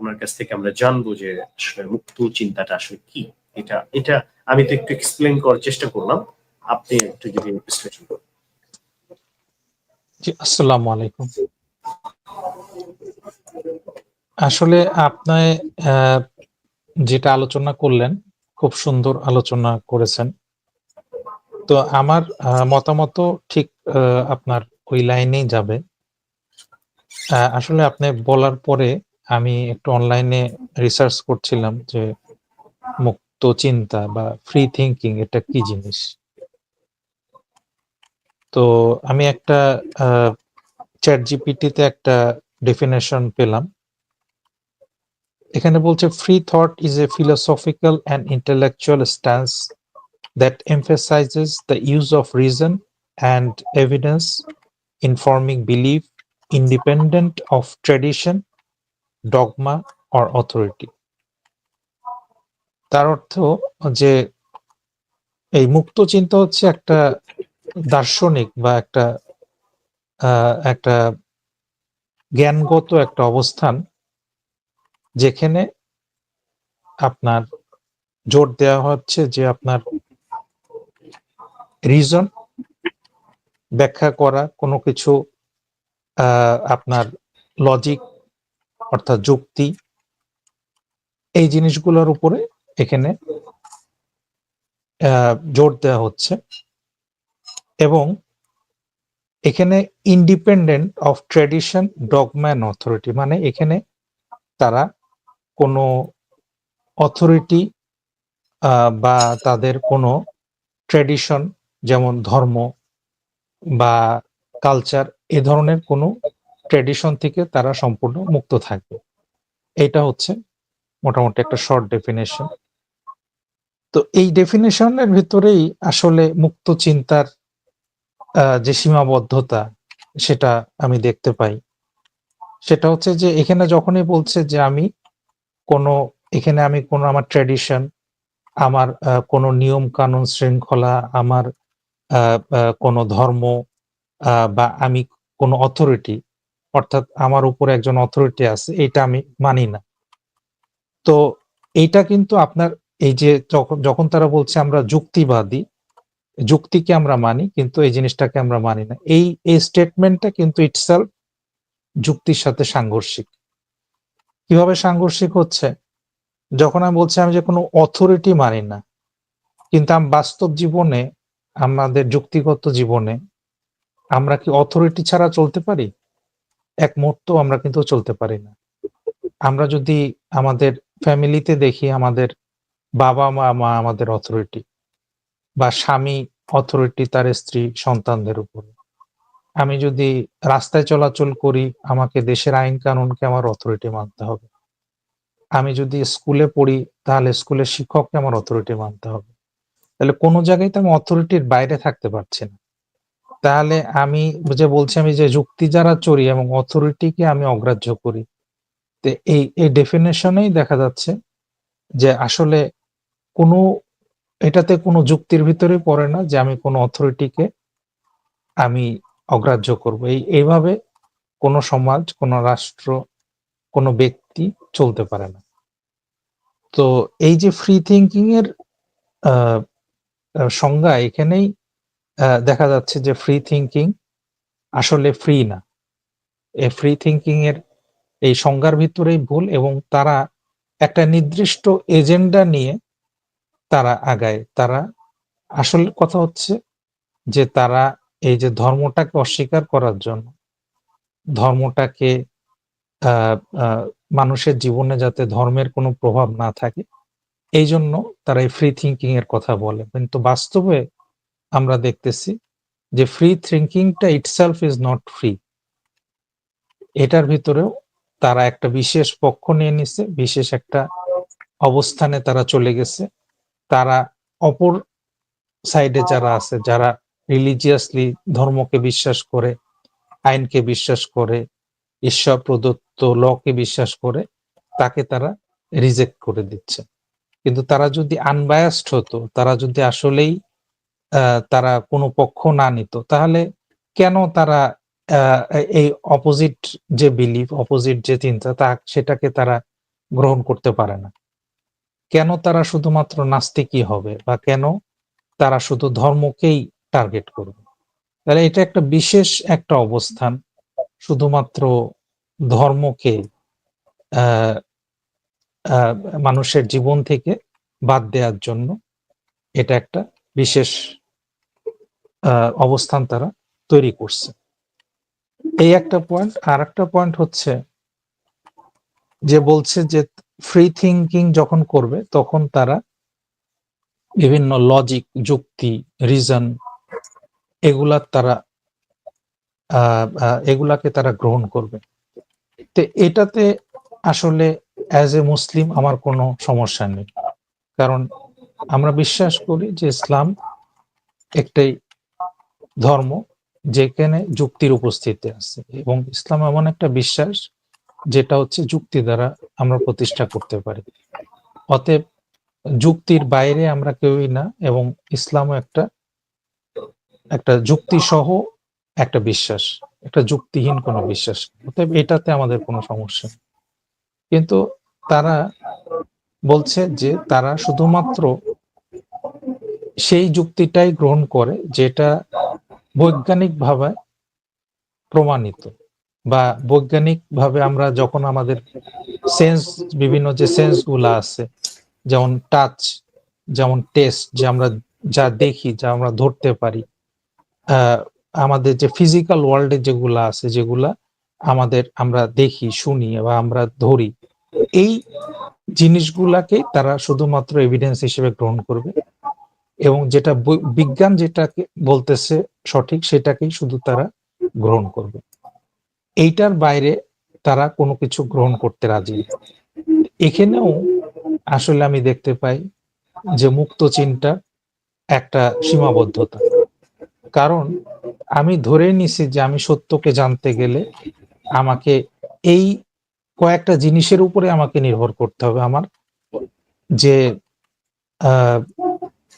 ওনার কাছ থেকে আমরা জানব যে আসলে মুক্ত চিন্তাটা আসলে কি? এটা এটা আমি তো একটু এক্সপ্লেন করার চেষ্টা করলাম। আপনি একটু যদি বিশ্লেষণ করেন। আসসালামু আলাইকুম। আসলে আপনি যেটা আলোচনা করলেন, খুব সুন্দর আলোচনা করেছেন। তো আমার মতামত ঠিক আপনার ওই লাইনেই যাবে। আসলে আপনি বলার পরে আমি একটু অনলাইনে রিসার্চ করছিলাম যে মুক্ত চিন্তা বা ফ্রি থিঙ্কিং এটা কি জিনিস? তো আমি একটা চ্যাট জিপিটিতে একটা ডেফিনেশন পেলাম। এখানে বলছে free thought is a philosophical and intellectual stance that emphasizes the use of reason and evidence informing belief independent of tradition dogma or authority তার অর্থ যে এই মুক্ত চিন্তা হচ্ছে একটা দার্শনিক বা একটা একটা জ্ঞানগত একটা অবস্থান যেখানে আপনার জোর দেওয়া হচ্ছে যে আপনার রিজন ব্যাখ্যা করা, কোনো কিছু আপনার লজিক অর্থাৎ যুক্তি, এই জিনিসগুলোর উপরে এখানে জোর দেওয়া হচ্ছে এবং এখানে independent of tradition dogma authority মানে এখানে তারা কোনো অথরিটি বা তাদের কোনো ট্রেডিশন যেমন ধর্ম বা কালচার এ ধরনের কোনো ট্রেডিশন থেকে তারা সম্পূর্ণ মুক্ত থাকবে। এটা হচ্ছে মোটামুটি একটা শর্ট ডেফিনেশন তো এই ডেফিনেশনের ভিতরেই আসলে মুক্ত চিন্তার যে সীমাবদ্ধতা সেটা আমি দেখতে পাই। সেটা হচ্ছে যে এখানে যখনই বলছে যে আমি কোনো, এখানে আমি কোনো আমার ট্র্যাডিশন আমার কোনো নিয়ম কানুন শৃঙ্খলা, আমার কোনো ধর্ম বা আমি কোনো অথরিটি অর্থাৎ আমার উপরে একজন অথরিটি আছে এটা আমি মানি না। তো এইটা কিন্তু আপনার এই যে যখন তারা বলছে আমরা যুক্তিবাদী, যুক্তিকে আমরা মানি, কিন্তু এই জিনিসটাকে আমরা মানি না। এই এই স্টেটমেন্টটা কিন্তু ইটসেলফ যুক্তির সাথে সাংঘর্ষিক। কীভাবে সাংঘর্ষিক হচ্ছে? যখন আমি বলছি আমি যে কোনো অথরিটি মানি না, কিন্তু আমি বাস্তব জীবনে, আমাদের যুক্তিগত জীবনে, আমরা কি অথরিটি ছাড়া চলতে পারি? এক মুহূর্ত আমরা কিন্তু চলতে পারি না। আমরা যদি আমাদের ফ্যামিলিতে দেখি আমাদের বাবা মা মা আমাদের অথরিটি বা স্বামী অথরিটি তার স্ত্রী সন্তানদের উপরে। আমি যদি রাস্তায় চলাচল করি, আমাকে দেশের আইন কানুনকে আমার অথরিটি মানতে হবে। আমি যদি স্কুলে পড়ি, তাহলে স্কুলের শিক্ষককে আমার অথরিটি মানতে হবে। তাহলে কোনো জায়গায় তো আমি অথরিটির বাইরে থাকতে পারছি না। তাহলে আমি যে বলছি আমি যে যুক্তি যারা চড়ি এবং অথরিটিকে আমি অগ্রাহ্য করি, তো এই এই ডেফিনেশনেই দেখা যাচ্ছে যে আসলে কোনো, এটাতে কোনো যুক্তির ভিতরে পড়ে না যে আমি কোনো অথরিটিকে আমি অগ্রাহ্য করব। এই, এইভাবে কোনো সমাজ, কোনো রাষ্ট্র, কোনো ব্যক্তি চলতে পারে না। তো এই যে ফ্রি থিঙ্কিং এর সংজ্ঞা এখানেই দেখা যাচ্ছে যে ফ্রি থিঙ্কিং আসলে ফ্রি না। এই ফ্রি থিঙ্কিং এর এই সংজ্ঞার ভিতরেই ভুল এবং তারা একটা নির্দিষ্ট এজেন্ডা নিয়ে তারা আগায়। তারা আসল কথা হচ্ছে যে তারা এই যে ধর্মটাকে অস্বীকার করার জন্য, ধর্মটাকে মানুষের জীবনে যাতে ধর্মের কোনো প্রভাব না থাকে, এই জন্য তারা এই ফ্রি থিঙ্কিং এর কথা বলে। কিন্তু বাস্তবে আমরা দেখতেছি যে ফ্রি থিঙ্কিংটা ইটসেলফ ইজ নট ফ্রি এটার ভিতরেও তারা একটা বিশেষ পক্ষ নিয়ে নিছে, বিশেষ একটা অবস্থানে তারা চলে গেছে। তারা অপর সাইডে যারা আছে, যারা রিলিজিয়াসলি ধর্মকে বিশ্বাস করে, আইনকে বিশ্বাস করে, ঈশ্বর প্রদত্ত লকে বিশ্বাস করে, তাকে তারা রিজেক্ট করে দিচ্ছে। কিন্তু তারা যদি আনবায়াসড হতো, তারা যদি আসলেই তারা কোনো পক্ষ না নিত। তাহলে কেন তারা এই অপোজিট যে বিলিফ অপোজিট যে চিন্তা, তা সেটাকে তারা গ্রহণ করতে পারে না? কেন তারা শুধুমাত্র নাস্তিকই হবে বা কেন তারা শুধু ধর্মকেই টার্গেট করবে? তাহলে এটা একটা বিশেষ একটা অবস্থান, শুধুমাত্র ধর্মকে মানুষের জীবন থেকে বাদ দেওয়ার জন্য। এটা একটা বিশেষ অবস্থান তারা তৈরি করছে। এই একটা পয়েন্ট আর একটা পয়েন্ট হচ্ছে যে বলছে যে ফ্রি থিঙ্কিং যখন করবে, তখন তারা বিভিন্ন লজিক যুক্তি রিজন এগুলার তারা এগুলাকে তারা গ্রহণ করবে। তো এটাতে আসলে অ্যাজ এ মুসলিম আমার কোনো সমস্যা নেই। কারণ আমরা বিশ্বাস করি যে ইসলাম একটাই ধর্ম যেখানে যুক্তির উপস্থিতি আছে। এবং ইসলাম এমন একটা বিশ্বাস যেটা হচ্ছে যুক্তি দ্বারা আমরা প্রতিষ্ঠা করতে পারি। অতএব যুক্তির বাইরে আমরা কেউই না এবং ইসলামও একটা একটা যুক্তি সহ একটা বিশ্বাস, একটা যুক্তিহীন কোনো বিশ্বাস। অতএব এটাতে আমাদের কোনো সমস্যা। কিন্তু তারা বলছে যে তারা শুধুমাত্র সেই যুক্তিটাই গ্রহণ করে যেটা বৈজ্ঞানিকভাবে প্রমাণিত বা বৈজ্ঞানিকভাবে আমরা যখন আমাদের সেন্স বিভিন্ন যে সেন্সগুলা আছে, যেমন টাচ যেমন টেস্ট যে আমরা যা দেখি, যা আমরা ধরতে পারি আমাদের যে ফিজিক্যাল ওয়ার্ল্ডে যেগুলা আছে, যেগুলা আমাদের আমরা দেখি, শুনি বা আমরা ধরি, এই জিনিসগুলাকে তারা শুধুমাত্র এভিডেন্স হিসেবে গ্রহণ করবে। এবং যেটা বিজ্ঞান যেটাকে বলতেছে সঠিক, সেটাকেই শুধু তারা গ্রহণ করবে। এইটার বাইরে তারা কোনো কিছু গ্রহণ করতে রাজি। এখানেও আসলে আমি দেখতে পাই যে মুক্ত চিন্তা একটা সীমাবদ্ধতা। কারণ আমি ধরে নিছি যে আমি সত্যকে জানতে গেলে আমাকে এই কয়েকটা জিনিসের উপরে আমাকে নির্ভর করতে হবে। আমার যে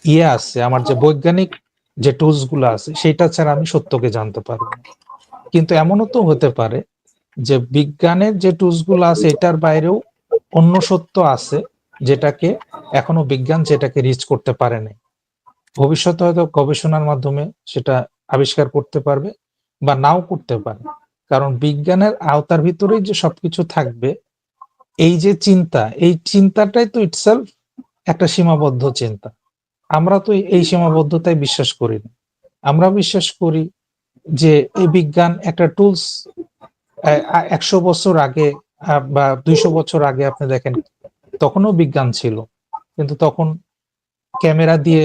ইয়ে আছে আমার যে বৈজ্ঞানিক যে টুলসগুলো আছে সেটা ছাড়া আমি সত্যকে জানতে পারব। কিন্তু এমনও তো হতে পারে যে বিজ্ঞানের যে টুলসগুলো আছে এটার বাইরেও অন্য সত্য আছে যেটাকে এখনও বিজ্ঞান যেটাকে রিচ করতে পারে নাই। ভবিষ্যতে হয়তো গবেষণার মাধ্যমে সেটা আবিষ্কার করতে পারবে বা নাও করতে পারে। কারণ বিজ্ঞানের আওতার ভিতরেই যে সবকিছু থাকবে এই যে চিন্তা এই চিন্তাটাই তো ইটসেলফ একটা সীমাবদ্ধ চিন্তা। আমরা তো এই সীমাবদ্ধতায় বিশ্বাস করি না। আমরা বিশ্বাস করি যে এই বিজ্ঞান একটা টুলস একশো বছর আগে বা দুইশো বছর আগে আপনি দেখেন, তখনও বিজ্ঞান ছিল। কিন্তু তখন ক্যামেরা দিয়ে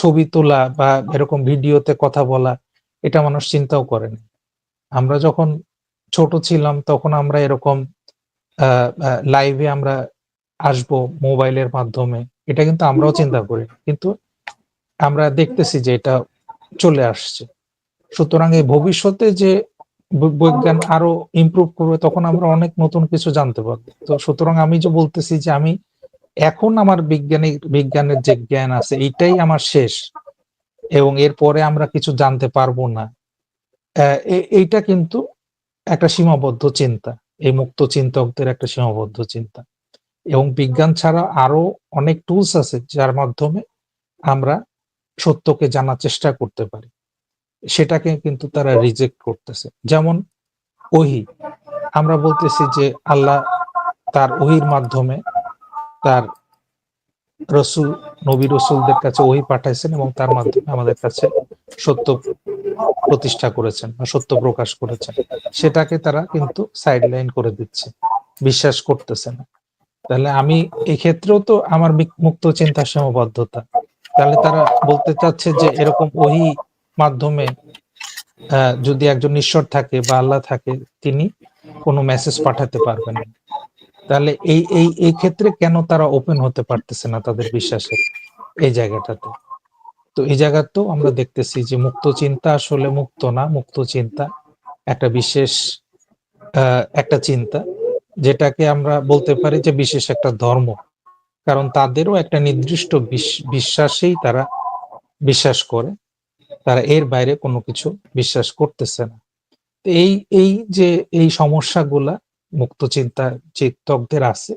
ছবি তোলা বা এরকম ভিডিওতে কথা বলা, এটা মানুষ চিন্তাও করেনি আমরা যখন ছোট ছিলাম, তখন আমরা এরকম লাইভে আমরা আসব মোবাইলের মাধ্যমে, এটা কিন্তু আমরাও চিন্তা করি। কিন্তু আমরা দেখতেছি যে এটা চলে আসছে। সুতরাং এই ভবিষ্যতে যে বিজ্ঞান আরও ইমপ্রুভ করবে, তখন আমরা অনেক নতুন কিছু জানতে পারব। তো সুতরাং আমি যে বলতেছি যে আমি এখন আমার বিজ্ঞানিক বিজ্ঞানের যে জ্ঞান আছে, এইটাই আমার শেষ। এবং এরপরে আমরা কিছু জানতে পারব না। এইটা কিন্তু একটা সীমাবদ্ধ চিন্তা। এই মুক্ত চিন্তকদের একটা সীমাবদ্ধ চিন্তা। এবং বিজ্ঞান ছাড়া আরও অনেক টুলস আছে, যার মাধ্যমে আমরা সত্যকে জানার চেষ্টা করতে পারি। সেটাকে কিন্তু তারা রিজেক্ট করতেছে। যেমন ওহি। আমরা বলতেছি যে আল্লাহ তার ওহির মাধ্যমে তার রসুল, নবী রসুলদের কাছে ওহি পাঠাইছেন এবং তার মাধ্যমে আমাদের কাছে সত্য প্রতিষ্ঠা করেছেন বা সত্য প্রকাশ করেছেন। সেটাকে তারা কিন্তু সাইডলাইন করে দিচ্ছে। বিশ্বাস করতেছে না। তাহলে আমি এক্ষেত্রেও তো আমার মুক্ত চিন্তা সীমাবদ্ধতা। তাহলে তারা বলতে চাচ্ছে যে এরকম ওহি মাধ্যমে যদি একজন ঈশ্বর থাকে বা আল্লাহ থাকে, তিনি কোনো মেসেজ পাঠাতে পারবেন তাহলে এই এই এই ক্ষেত্রে কেন তারা ওপেন হতে পারতেছে না তাদের বিশ্বাসের এই জায়গাটাতে? তো এই জায়গাতেও আমরা দেখতেছি যে মুক্ত চিন্তা আসলে মুক্ত না, মুক্ত চিন্তা একটা বিশেষ একটা চিন্তা, যেটাকে আমরা বলতে পারি যে বিশেষ একটা ধর্ম। কারণ তাদেরও একটা নির্দিষ্ট বিশ- বিশ্বাসেই তারা বিশ্বাস করে। তারা এর বাইরে কোনো কিছু বিশ্বাস করতেছে না। এই এই যে, এই সমস্যাগুলা মুক্ত চিন্তা, চিন্তকদের আছে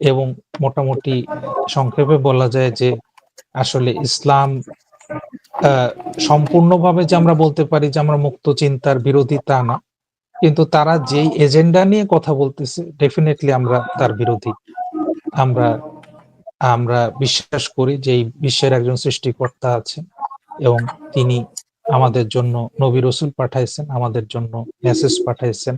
এবং মোটামুটি সংক্ষেপে বলা যায় যে আসলে ইসলাম সম্পূর্ণভাবে যে আমরা বলতে পারি যে আমরা মুক্ত চিন্তার বিরোধী তা না। কিন্তু তারা যেই এজেন্ডা নিয়ে কথা বলতেছে ডেফিনেটলি আমরা তার বিরোধী। আমরা আমরা বিশ্বাস করি যে এই বিশ্বের একজন সৃষ্টিকর্তা আছেন এবং তিনি আমাদের জন্য নবী রসুল পাঠাইছেন, আমাদের জন্য মেসেজ পাঠাইছেন।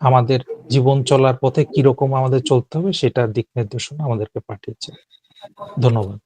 আমাদের জীবন চলার পথে কীরকম আমাদের চলতে হবে সেটার দিক নির্দেশনা আমাদেরকে পাঠিয়েছে ধন্যবাদ।